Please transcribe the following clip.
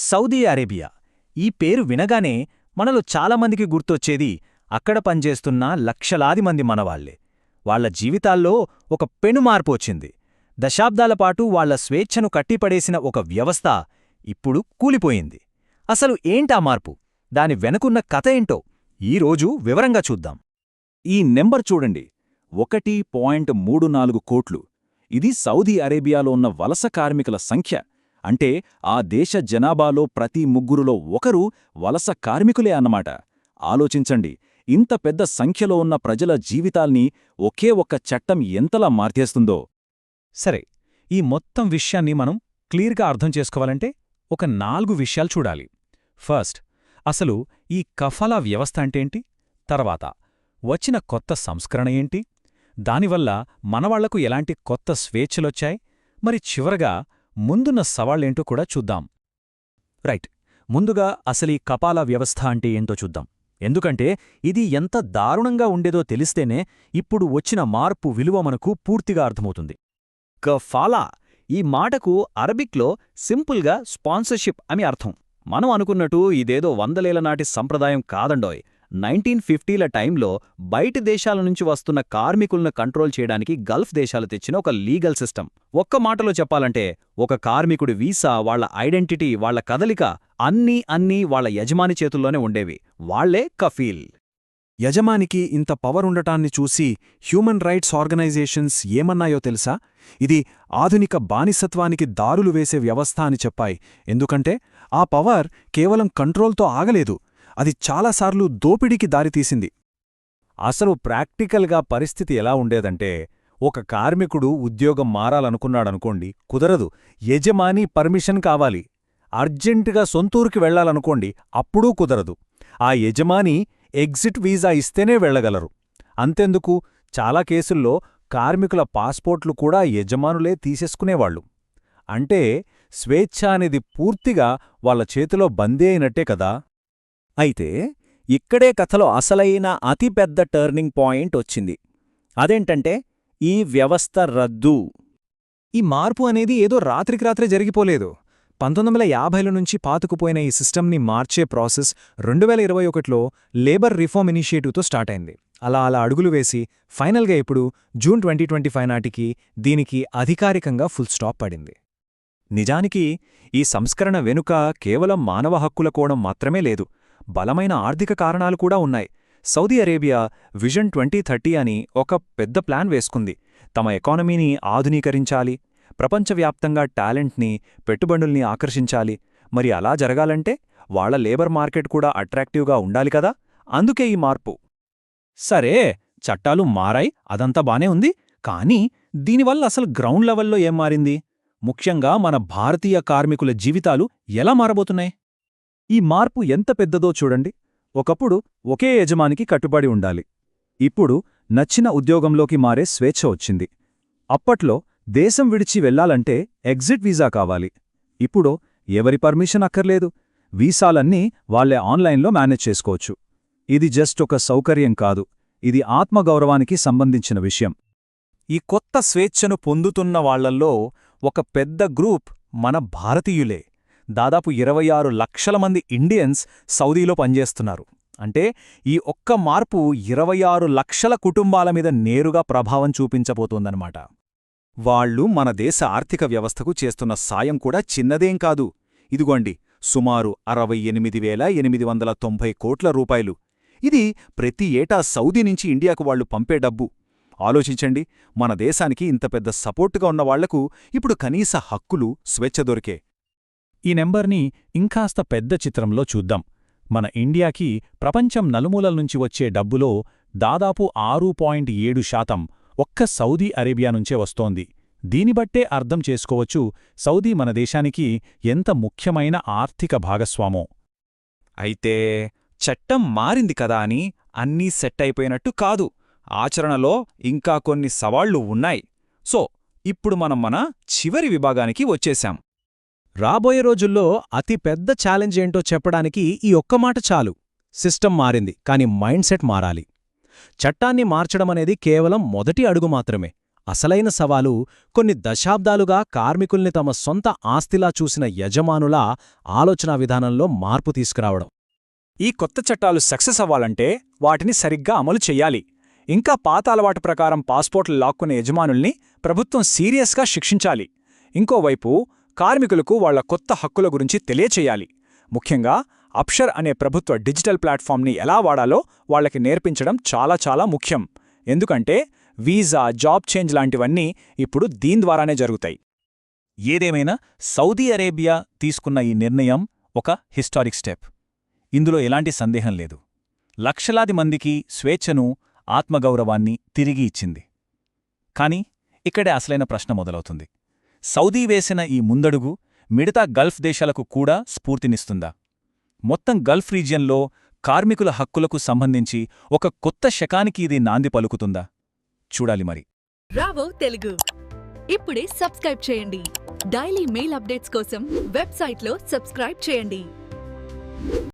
Saudi Arabia. ఈ పేరు వినగానే మనలో చాలామందికి గుర్తొచ్చేది అక్కడ పనిచేస్తున్న లక్షలాది మంది మనవాళ్ళే. వాళ్ళ జీవితాల్లో ఒక పెనుమార్పు వచ్చింది. దశాబ్దాల పాటు వాళ్ళ స్వేచ్ఛను కట్టిపడేసిన ఒక వ్యవస్థ ఇప్పుడు కూలిపోయింది. అసలు ఏంటా మార్పు? దాని వెనుకున్న కథ ఏంటో ఈరోజు వివరంగా చూద్దాం. ఈ నెంబర్ చూడండి. ఒకటి పాయింట్ మూడు నాలుగు కోట్లు. ఇది సౌదీ అరేబియాలో ఉన్న వలస కార్మికుల సంఖ్య. అంటే ఆ దేశ జనాభాలో ప్రతి ముగ్గురులో ఒకరు వలస కార్మికులే అన్నమాట. ఆలోచించండి ఇంత పెద్ద సంఖ్యలో ఉన్న ప్రజల జీవితాల్ని ఒకే ఒక్క చట్టం ఎంతలా మార్చేస్తుందో. సరే ఈ మొత్తం విషయాన్ని మనం క్లియర్గా అర్థం చేసుకోవాలంటే ఒక నాలుగు విషయాలు చూడాలి. ఫస్ట్ అసలు ఈ కఫలా వ్యవస్థ అంటేంటి తర్వాత వచ్చిన కొత్త సంస్కరణ ఏంటి? దానివల్ల మనవాళ్ళకు ఎలాంటి కొత్త స్వేచ్ఛలొచ్చాయి? మరి చివరగా ముందున్న సవాళ్ళేంటో కూడా చూద్దాం. రైట్. ముందుగా అసలీ కపాల వ్యవస్థ అంటే ఏంటో చూద్దాం. ఎందుకంటే ఇది ఎంత దారుణంగా ఉండేదో తెలిస్తేనే ఇప్పుడు వచ్చిన మార్పు విలువ మనకు పూర్తిగా అర్థమవుతుంది. కఫాలా ఈ మాటకు అరబిక్లో సింపుల్గా స్పాన్సర్షిప్ అని అర్థం. మనం అనుకున్నట్టు ఇదేదో వందలేల నాటి సంప్రదాయం కాదండోయ్. నైన్టీన్ ఫిఫ్టీల టైంలో బయటి దేశాల నుంచి వస్తున్న కార్మికులను కంట్రోల్ చేయడానికి గల్ఫ్ దేశాలు తెచ్చిన ఒక లీగల్ సిస్టమ్ ఒక్క మాటలో చెప్పాలంటే ఒక కార్మికుడి వీసా వాళ్ళ ఐడెంటిటీ వాళ్ళ కదలిక అన్నీ అన్నీ వాళ్ళ యజమాని చేతుల్లోనే ఉండేవి. వాళ్ళే కఫీల్. యజమానికి ఇంత పవర్ ఉండటాన్ని చూసి హ్యూమన్ రైట్స్ ఆర్గనైజేషన్స్ ఏమన్నాయో తెలుసా? ఇది ఆధునిక బానిసత్వానికి దారులు వేసే వ్యవస్థ అని చెప్పాయి. ఎందుకంటే ఆ పవర్ కేవలం కంట్రోల్తో ఆగలేదు. అది చాలాసార్లు దోపిడీకి దారితీసింది. అసలు ప్రాక్టికల్గా పరిస్థితి ఎలా ఉండేదంటే ఒక కార్మికుడు ఉద్యోగం మారాలనుకున్నాడనుకోండి కుదరదు. యజమాని పర్మిషన్ కావాలి. అర్జెంటుగా సొంతూరుకి వెళ్ళాలనుకోండి అప్పుడూ కుదరదు. ఆ యజమాని ఎగ్జిట్ వీజా ఇస్తేనే వెళ్ళగలరు అంతెందుకు? చాలా కేసుల్లో కార్మికుల పాస్పోర్ట్లు కూడా యజమానులే తీసేసుకునేవాళ్ళు అంటే స్వేచ్ఛ అనేది పూర్తిగా వాళ్ళ చేతిలో బందీ అయినట్టే కదా? అయితే ఇక్కడే కథలో అసలైన అతిపెద్ద టర్నింగ్ పాయింట్ వచ్చింది. అదేంటంటే ఈ వ్యవస్థ రద్దు. ఈ మార్పు అనేది ఏదో రాత్రికి రాత్రే జరిగిపోలేదు. పంతొమ్మిది వందల యాభైల నుంచి పాతుకుపోయిన ఈ సిస్టమ్ని మార్చే ప్రాసెస్ రెండు వేల ఇరవై ఒకటిలో లేబర్ రిఫార్మ్ ఇనిషియేటివ్తో స్టార్ట్ అయింది. అలా అలా అడుగులు వేసి ఫైనల్గా ఇప్పుడు జూన్ ట్వంటీ ట్వంటీ ఫైవ్ నాటికి దీనికి అధికారికంగా ఫుల్ స్టాప్ పడింది. నిజానికి ఈ సంస్కరణ వెనుక కేవలం మానవ హక్కుల కోణం మాత్రమే లేదు. బలమైన ఆర్థిక కారణాలు కూడా ఉన్నాయి. Saudi Arabia vision twenty thirty అని ఒక పెద్ద ప్లాన్ వేసుకుంది. తమ ఎకానమీని ఆధునీకరించాలి. ప్రపంచవ్యాప్తంగా టాలెంట్ని పెట్టుబడుల్ని ఆకర్షించాలి. మరి అలా జరగాలంటే వాళ్ళ లేబర్ మార్కెట్ కూడా అట్రాక్టివ్గా ఉండాలి కదా? అందుకే ఈ మార్పు. సరే చట్టాలు మారాయి. అదంతా బానే ఉంది. కానీ దీనివల్ల అసలు గ్రౌండ్ లెవెల్లో ఏం మారింది? ముఖ్యంగా మన భారతీయ కార్మికుల జీవితాలు ఎలా మారబోతున్నాయి? ఈ మార్పు ఎంత పెద్దదో చూడండి. ఒకప్పుడు ఒకే యజమానికి కట్టుబడి ఉండాలి. ఇప్పుడు నచ్చిన ఉద్యోగంలోకి మారే స్వేచ్ఛ వచ్చింది. అప్పట్లో దేశం విడిచి వెళ్ళాలంటే ఎగ్జిట్ వీసా కావాలి. ఇప్పుడు ఎవరి పర్మిషన్ అక్కర్లేదు. వీసాలన్నీ వాళ్ళే ఆన్లైన్లో మేనేజ్ చేసుకోవచ్చు. ఇది జస్ట్ ఒక సౌకర్యం కాదు. ఇది ఆత్మగౌరవానికి సంబంధించిన విషయం. ఈ కొత్త స్వేచ్ఛను పొందుతున్న వాళ్ళల్లో ఒక పెద్ద గ్రూప్ మన భారతీయులే. దాదాపు ఇరవై ఆరు లక్షల మంది ఇండియన్స్ సౌదీలో పనిచేస్తున్నారు. అంటే ఈ ఒక్క మార్పు ఇరవై ఆరు లక్షల కుటుంబాల మీద నేరుగా ప్రభావం చూపించబోతోందన్నమాట. వాళ్ళు మన దేశ ఆర్థిక వ్యవస్థకు చేస్తున్న సాయం కూడా చిన్నదేం కాదు. ఇదిగోండి సుమారు అరవై ఎనిమిది వేల ఎనిమిది వందల తొంభై కోట్ల రూపాయలు. ఇది ప్రతి ఏటా సౌదీ నుంచి ఇండియాకు వాళ్ళు పంపే డబ్బు. ఆలోచించండి మన దేశానికి ఇంత పెద్ద సపోర్టుగా ఉన్నవాళ్ళకు ఇప్పుడు కనీస హక్కులు స్వేచ్ఛ దొరికే. ఈ నెంబర్ని ఇంకాస్త పెద్ద చిత్రంలో చూద్దాం. మన ఇండియాకి ప్రపంచం నలుమూలల నుంచి వచ్చే డబ్బులో దాదాపు ఆరు పాయింట్ ఏడు శాతం ఒక్క సౌదీ అరేబియా నుంచే వస్తోంది. దీనిబట్టే అర్థం చేసుకోవచ్చు సౌదీ మన దేశానికి ఎంత ముఖ్యమైన ఆర్థిక భాగస్వామో. అయితే చట్టం మారింది కదా అని అన్నీ సెట్ అయిపోయినట్టు కాదు. ఆచరణలో ఇంకా కొన్ని సవాళ్ళు ఉన్నాయి. సో ఇప్పుడు మనం మన చివరి విభాగానికి వచ్చేశాం. రాబోయే రోజుల్లో అతి పెద్ద ఛాలెంజ్ ఏంటో చెప్పడానికి ఈ ఒక్క మాట చాలు. సిస్టమ్ మారింది కాని మైండ్ సెట్ మారాలి. చట్టాన్ని మార్చడమనేది కేవలం మొదటి అడుగు మాత్రమే. అసలైన సవాలు కొన్ని దశాబ్దాలుగా కార్మికుల్ని తమ సొంత ఆస్తిలా చూసిన యజమానుల ఆలోచనా విధానంలో మార్పు తీసుకురావడం. ఈ కొత్త చట్టాలు సక్సెస్ అవ్వాలంటే వాటిని సరిగ్గా అమలు చెయ్యాలి ఇంకా పాత అలవాటు ప్రకారం పాస్పోర్ట్లు లాక్కునే యజమానుల్ని ప్రభుత్వం సీరియస్గా శిక్షించాలి. ఇంకోవైపు కార్మికులకు వాళ్ళ కొత్త హక్కుల గురించి తెలియచేయాలి. ముఖ్యంగా అప్షర్ అనే ప్రభుత్వ డిజిటల్ ప్లాట్ఫామ్ని ఎలా వాడాలో వాళ్ళకి నేర్పించడం చాలా చాలా ముఖ్యం. ఎందుకంటే వీసా జాబ్ చేంజ్ లాంటివన్నీ ఇప్పుడు దీని ద్వారానే జరుగుతాయి. ఏదేమైనా సౌదీ అరేబియా తీసుకున్న ఈ నిర్ణయం ఒక హిస్టారిక్ స్టెప్. ఇందులో ఎలాంటి సందేహం లేదు. లక్షలాది మందికి స్వేచ్ఛను ఆత్మగౌరవాన్ని తిరిగి ఇచ్చింది. కాని ఇక్కడే అసలైన ప్రశ్న మొదలవుతుంది. సౌదీ వేసిన ఈ ముందడుగు మిగతా గల్ఫ్ దేశాలకు కూడా స్ఫూర్తినిస్తుందా? మొత్తం గల్ఫ్ రీజియన్లో కార్మికుల హక్కులకు సంబంధించి ఒక కొత్త శకానికి ఇది నాంది పలుకుతుందా? చూడాలి మరి. రావో తెలుగు. ఇప్పుడే సబ్స్క్రైబ్ చేయండి. డైలీ మెయిల్ అప్డేట్స్ కోసం వెబ్సైట్లో సబ్స్క్రైబ్ చేయండి.